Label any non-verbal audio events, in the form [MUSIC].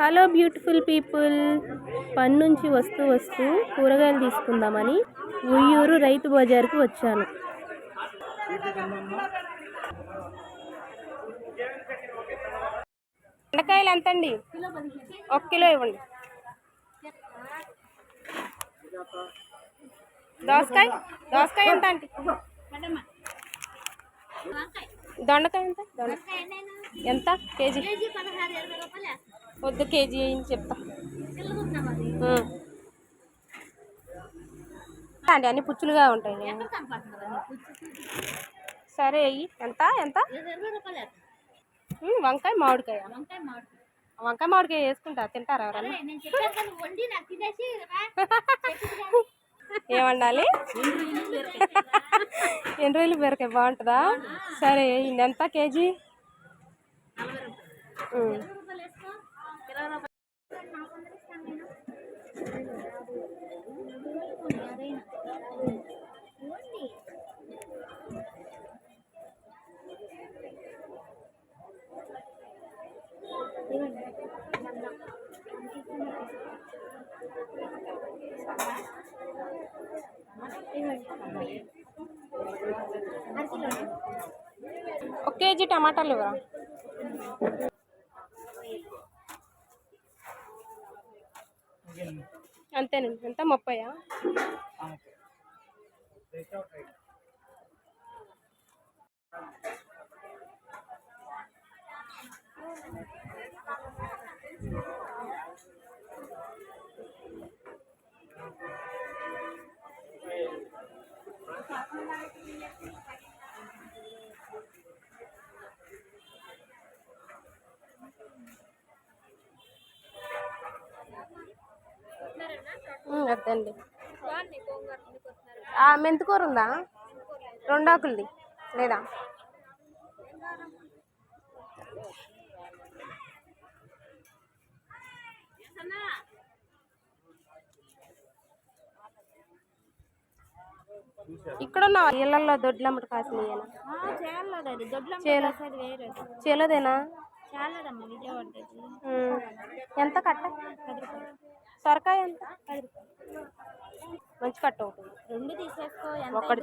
Hello beautiful people పని నుంచి వస్తూ వస్తూ కూరగాయలు తీసుకుందామని ఉయ్యూరు రైతు బజార్కి వచ్చాను. బెండకాయలు ఎంత అండి ఒక కిలో ఇవ్వండి. దోసకాయ? దోసకాయ ఎంత అండి? దొండకాయ ఎంత? దొండకాయ ఎంత కేజీ? వద్దు కేజీ అని చెప్తా. అండి అన్ని పుచ్చులుగా ఉంటాయి. సరే అయ్యి ఎంత ఎంత? వంకాయ మామిడికాయ. వంకాయ మామిడికాయ. వేసుకుంటా తింటారా ఎవరన్నా? [LAUGHS] ఏమండాలి? ఎన్ని రోజులు బీరకాయ బాగుంటుందా? సరే ఎంత కేజీ? ఒక కేజీ టమాటాలు ఇవ్వరా? అంతేనండి. ఎంత? ముప్పయా? ఆ, మెంతికూర ఉందా? రెండు ఆకులది లేదా ఇక్కడ ఉన్న ఇళ్ళల్లో దొడ్లమ్మట కాసినాయి చేలో చేలోదేనా. ఎంత కట్ట? సొరకాయ ఎంత మంచి కట్ట ఒకటి రెండు తీసేసుకో ఒకటి